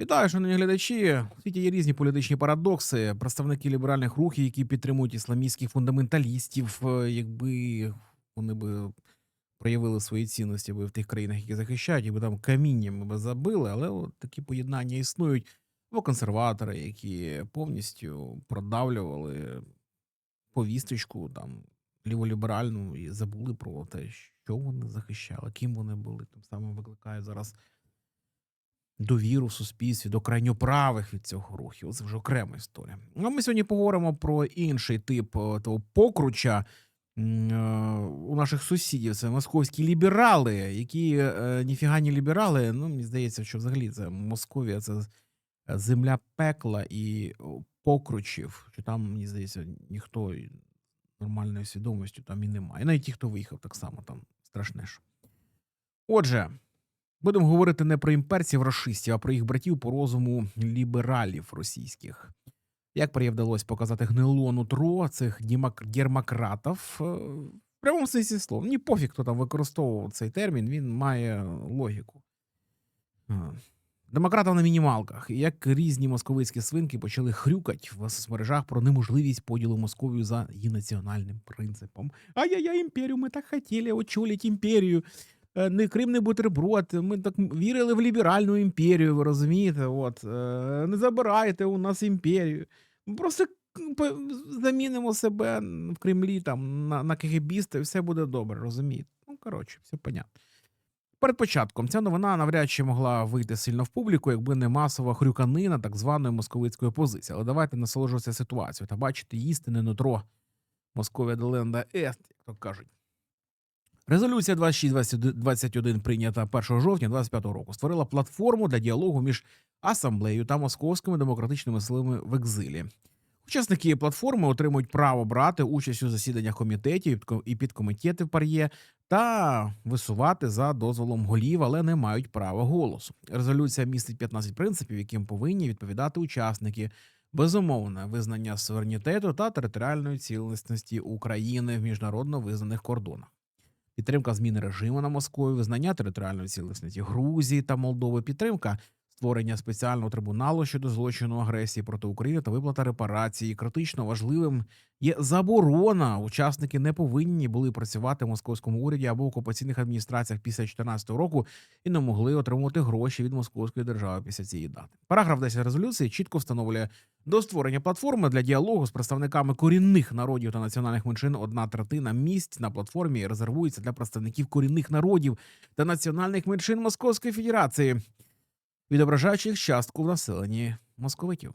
Вітаю, шановні глядачі. У світі є різні політичні парадокси. Представники ліберальних рухів, які підтримують ісламістських фундаменталістів, е, якби вони би проявили свої цінності в тих країнах, які захищають, якби там камінням би забили, але от такі поєднання існують. Або консерватори, які повністю продавлювали повісточку там ліволіберальну і забули про те, що вони захищали, ким вони були. Тим самим викликають зараз довіру в суспільстві до крайньоправих від цього рухів. Це вже окрема історія. Ну, ми сьогодні поговоримо про інший тип е, того покруча е, у наших сусідів. Це московські ліберали, які е, ніфіга не ліберали. Ну, мені здається, що взагалі це Московія, це земля пекла і покручів, що там, мені здається, ніхто і нормальною свідомістю там і немає. Навіть ті, хто виїхав, так само там страшне ж. Отже, Будемо говорити не про імперців рашистів, а про їх братів по розуму лібералів російських. Як приє вдалося показати гнило нутро цих дермакратів е, в прямому сенсі слова. Мені пофіг, хто там використовував цей термін, він має логіку. Е, Демократів на мінімалках, як різні московицькі свинки почали хрюкать в соцмережах про неможливість поділу Московію за її національним принципом. Ай-яй-яй, імперію, ми так хотіли очолити імперію. Е, не Крим не бутерброд. Ми так вірили в ліберальну імперію, ви розумієте? От е, не забирайте у нас імперію. Ми просто замінимо себе в Кремлі там на, на КГБіста, і все буде добре, розумієте? Ну, коротше, все понятно. Перед початком ця новина навряд чи могла вийти сильно в публіку, якби не масова хрюканина так званої московицької опозиції. Але давайте насолоджуватися ситуацією та бачити істинне нутро Московія Деленда Ест, як то кажуть. Резолюція 2621 прийнята 1 жовтня 2025 року створила платформу для діалогу між асамблеєю та московськими демократичними силами в екзилі. Учасники платформи отримують право брати участь у засіданнях комітетів і підкомітетів пар'є та висувати за дозволом голів, але не мають права голосу. Резолюція містить 15 принципів, яким повинні відповідати учасники. Безумовне визнання суверенітету та територіальної цілісності України в міжнародно визнаних кордонах підтримка зміни режиму на Москві, визнання територіальної цілісності Грузії та Молдови, підтримка створення спеціального трибуналу щодо злочину агресії проти України та виплата репарації. Критично важливим є заборона. Учасники не повинні були працювати в московському уряді або окупаційних адміністраціях після 2014 року і не могли отримувати гроші від московської держави після цієї дати. Параграф 10 резолюції чітко встановлює до створення платформи для діалогу з представниками корінних народів та національних меншин одна третина місць на платформі резервується для представників корінних народів та національних меншин Московської Федерації, відображаючи їх частку в населенні московитів.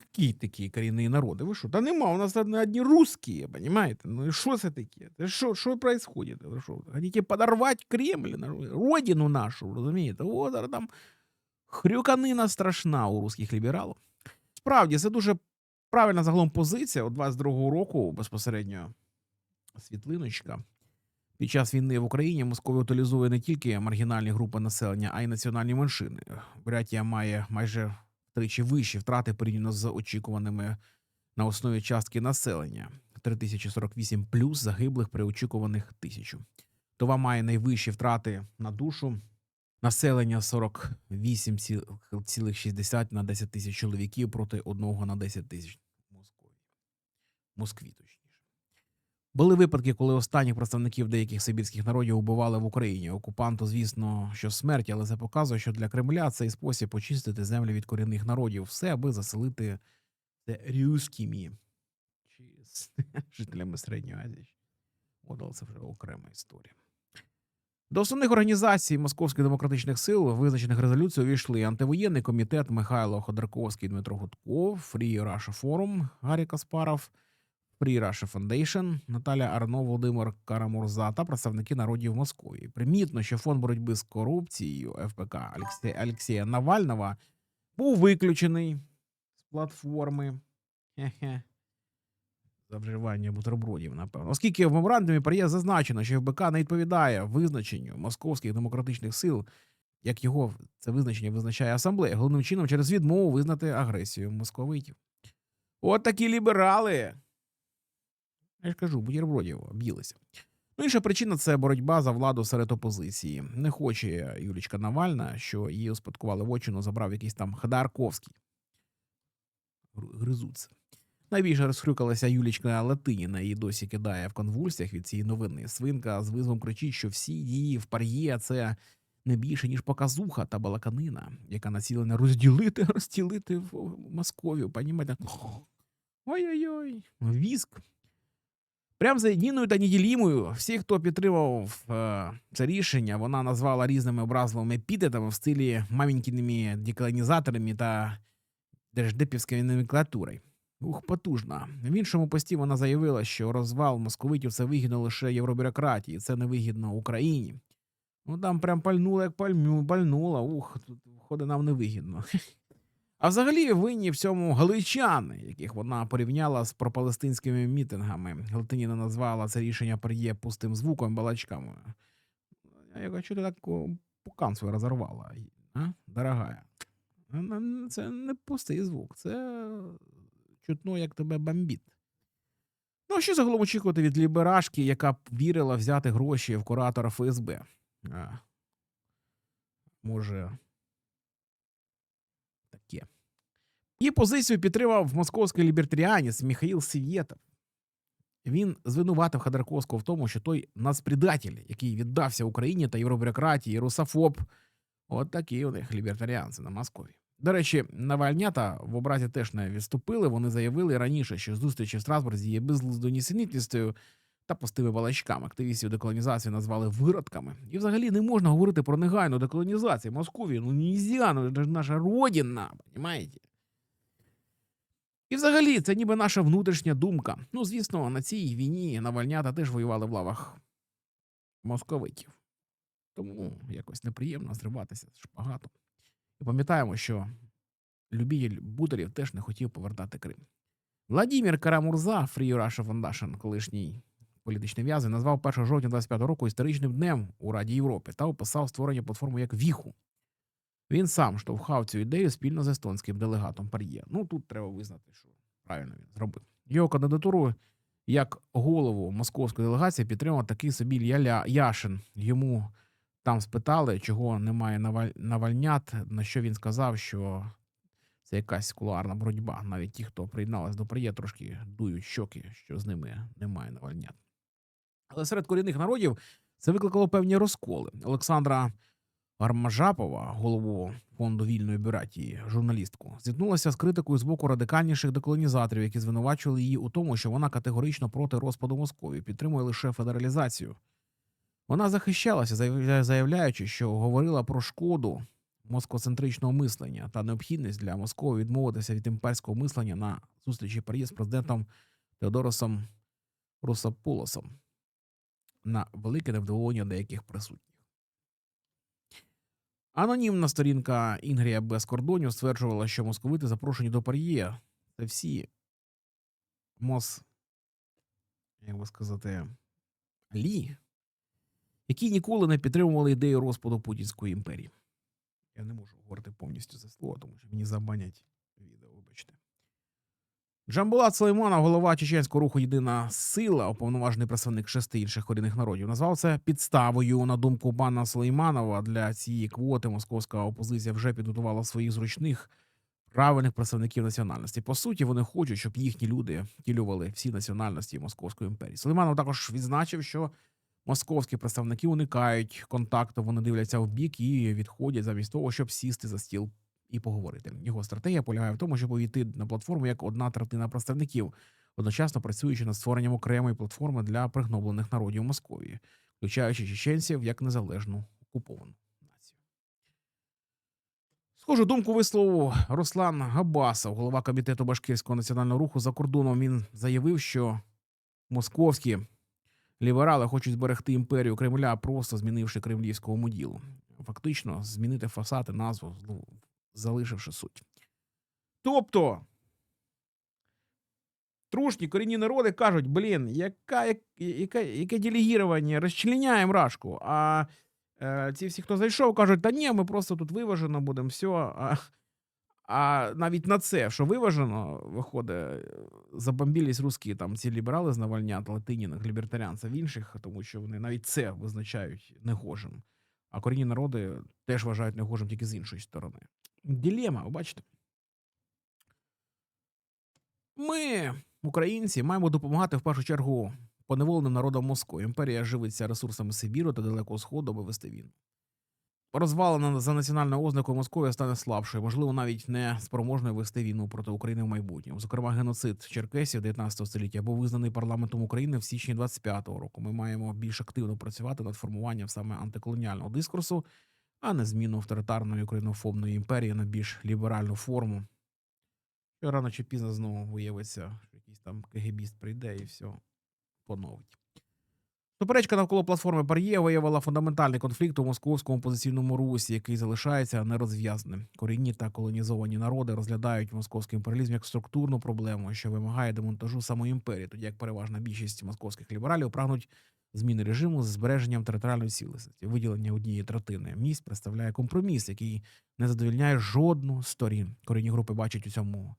Які такі корінні народи? Ви що? Та нема, у нас одні, одні русські, понимаєте? Ну і що це таке? Що, що происходит? Ви що, хотите подорвати Кремль, родину нашу, розумієте? О, зараз там хрюканина страшна у русських лібералів. Справді, це дуже правильна загалом позиція. От 22-го року безпосередньо світлиночка. Під час війни в Україні Московія утилізує не тільки маргінальні групи населення, а й національні меншини. Бурятія має майже втричі вищі втрати порівняно з очікуваними на основі частки населення 3048 плюс загиблих при очікуваних тисячу. Това має найвищі втрати на душу. Населення 48,6 на 10 тисяч чоловіків проти одного на 10 тисяч Москві. Москві, точніше. Були випадки, коли останніх представників деяких сибірських народів убивали в Україні. Окупанту, звісно, що смерть, але це показує, що для Кремля цей спосіб очистити землю від корінних народів, все аби заселити це рюскими чи жителями Середньої Азії. От, але це вже окрема історія. До основних організацій московських демократичних сил, визначених резолюцією, увійшли антивоєнний комітет Михайло Ходорковський, Дмитро Гудков, Free Russia Forum Гаррі Каспаров, Free Russia Foundation, Наталя Арно, Володимир Карамурза та представники народів Московії. Примітно, що фонд боротьби з корупцією ФПК Олексія Навального був виключений з платформи. Хе-хе. За вживання бутербродів, напевно. Оскільки в меморандумі пар'є зазначено, що ФБК не відповідає визначенню московських демократичних сил, як його це визначення визначає асамблея, головним чином через відмову визнати агресію московитів. От такі ліберали. Я ж кажу, бутербродів об'їлися. Ну, інша причина це боротьба за владу серед опозиції. Не хоче Юлічка Навальна, що її успадкували вочину, забрав якийсь там Ходорковський. Гризуться. Найбільше розхрюкалася Юлічка Латиніна і досі кидає в конвульсіях від цієї новини. Свинка з визвом кричить, що всі її в пар'є це не більше, ніж показуха та балаканина, яка націлена розділити, розтілити в в Московію. Понімаєте? Ой-ой-ой, віск. Прям за єдиною та неділімою всі, хто підтримав е, це рішення, вона назвала різними образливими епітетами в стилі маменькіними деколонізаторами та держдепівською номенклатурою. Ух, потужна. В іншому пості вона заявила, що розвал московитів це вигідно лише євробюрократії, це не вигідно Україні. Ну там прям пальнула, як пальмю, пальнула. Ух, тут виходить нам невигідно. А взагалі винні в цьому галичани, яких вона порівняла з пропалестинськими мітингами. Галатиніна назвала це рішення приє пустим звуком балачками. Я кажу, ти так пукан свій розорвала, а? дорогая? Це не пустий звук, це чутно, як тебе бомбить. Ну, що загалом очікувати від ліберашки, яка вірила взяти гроші в куратора ФСБ? А, може, таке. Її позицію підтримав московський лібертаріанець Михаїл Сівєтов. Він звинуватив Ходорковського в тому, що той нацпредатель, який віддався Україні та євробюрократії, русофоб. От такі у них лібертаріанці на Москові. До речі, Навальнята в образі теж не відступили. Вони заявили раніше, що зустрічі в Страсбурзі є безглуздою нісенітністю та пустими балачками. Активістів деколонізації назвали виродками. І взагалі не можна говорити про негайну деколонізацію Московії. Ну нельзя, ну це ж наша родина, понімаєте? І взагалі, це ніби наша внутрішня думка. Ну, звісно, на цій війні Навальнята теж воювали в лавах московитів. Тому якось неприємно зриватися шпагатом. І пам'ятаємо, що любитель бутелів теж не хотів повертати Крим. Владімір Карамурза, Russia Foundation, колишній політичний в'язень, назвав 1 жовтня 25 року історичним днем у Раді Європи та описав створення платформи як віху. Він сам штовхав цю ідею спільно з естонським делегатом Пар'є. Ну тут треба визнати, що правильно він зробив. Його кандидатуру як голову московської делегації підтримав такий собі Ілля Яшин. Йому там спитали, чого немає навальнят, на що він сказав, що це якась кулуарна боротьба. Навіть ті, хто приєдналися до Пар'є, трошки дують щоки, що з ними немає навальнят. Але серед корінних народів це викликало певні розколи. Олександра Армажапова, голову фонду вільної бюратії, журналістку, зіткнулася з критикою з боку радикальніших деколонізаторів, які звинувачували її у тому, що вона категорично проти розпаду Московії, підтримує лише федералізацію. Вона захищалася, заявляючи, що говорила про шкоду москоцентричного мислення та необхідність для Москви відмовитися від імперського мислення на зустрічі Парі з президентом Теодоросом Русополосом на велике невдоволення деяких присутніх. Анонімна сторінка Інгрія без кордонів стверджувала, що московити запрошені до Пар'є. Це всі мос, як би сказати, лі, які ніколи не підтримували ідею розпаду Путінської імперії. Я не можу говорити повністю це слово, тому що мені забанять. Джамбулат Сулейманов, голова чеченського руху Єдина сила, уповноважений представник шести інших корінних народів, назвав це підставою. На думку пана Сулейманова, для цієї квоти московська опозиція вже підготувала своїх зручних правильних представників національності. По суті, вони хочуть, щоб їхні люди втілювали всі національності Московської імперії. Сулейманов також відзначив, що московські представники уникають контакту, вони дивляться в бік і відходять замість того, щоб сісти за стіл і поговорити. Його стратегія полягає в тому, щоб увійти на платформу як одна третина представників, одночасно працюючи над створенням окремої платформи для пригноблених народів Московії, включаючи чеченців як незалежну окуповану. Схожу думку висловив Руслан Габасов, голова комітету Башкирського національного руху за кордоном. Він заявив, що московські ліберали хочуть зберегти імперію Кремля, просто змінивши кремлівського муділу. Фактично, змінити фасад і назву, залишивши суть. Тобто, трушні корінні народи кажуть: блін, яка, як- яка, яке делегірування, розчленяємо рашку. А е, ці всі, хто зайшов, кажуть, та ні, ми просто тут виважено будемо, все. А, А навіть на це, що виважено, виходить, забомбілись русські там ці ліберали з Навальнят, латинінах, лібертаріанців інших, тому що вони навіть це визначають негожим. А корінні народи теж вважають негожим тільки з іншої сторони. Ділема, бачите? Ми, українці, маємо допомагати в першу чергу поневоленим народам Москви. Імперія живиться ресурсами Сибіру та Далекого Сходу, аби вести війну. Розвалена за національною ознакою Московія стане слабшою, можливо, навіть не спроможною вести війну проти України в майбутньому. Зокрема, геноцид черкесів 19 століття був визнаний парламентом України в січні 25-го року. Ми маємо більш активно працювати над формуванням саме антиколоніального дискурсу, а не зміну авторитарної українофобної імперії на більш ліберальну форму. Що рано чи пізно знову виявиться, що якийсь там КГБіст прийде і все поновить. Суперечка навколо платформи Пар'є виявила фундаментальний конфлікт у московському позиційному русі, який залишається нерозв'язаним. Корінні та колонізовані народи розглядають московський імперіалізм як структурну проблему, що вимагає демонтажу самої імперії, тоді як переважна більшість московських лібералів прагнуть зміни режиму з збереженням територіальної цілісності. Виділення однієї третини місць представляє компроміс, який не задовільняє жодну сторін. Корінні групи бачать у цьому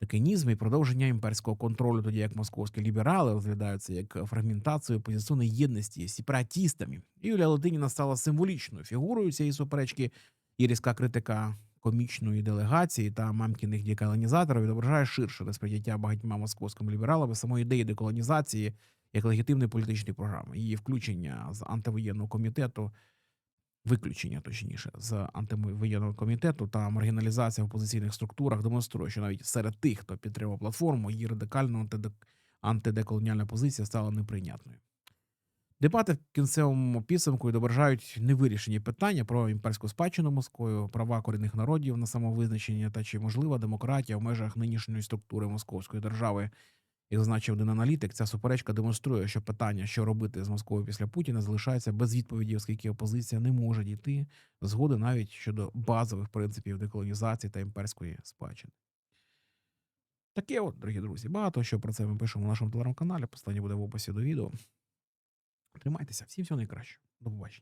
Такинізм і продовження імперського контролю, тоді як московські ліберали розглядаються як фрагментацію позиціонної єдності з сепаратістами. Юлія Латиніна стала символічною фігурою цієї суперечки, і різка критика комічної делегації та мамкіних деколонізаторів відображає ширше несприйняття багатьма московськими лібералами самої ідеї деколонізації як легітимної політичної програми. Її включення з антивоєнного комітету виключення, точніше, з антивоєнного комітету та маргіналізація в опозиційних структурах демонструє, що навіть серед тих, хто підтримав платформу, її радикальна антиде- антидеколоніальна позиція стала неприйнятною. Дебати в кінцевому підсумку відображають невирішені питання про імперську спадщину Москвою, права корінних народів на самовизначення та чи можлива демократія в межах нинішньої структури московської держави. Як зазначив один аналітик, ця суперечка демонструє, що питання, що робити з Москвою після Путіна, залишається без відповіді, оскільки опозиція не може дійти згоди навіть щодо базових принципів деколонізації та імперської спадщини. Таке от, дорогі друзі, багато що про це ми пишемо в нашому телеграм-каналі. Послання буде в описі до відео. Тримайтеся, всім всього найкращого. До побачення.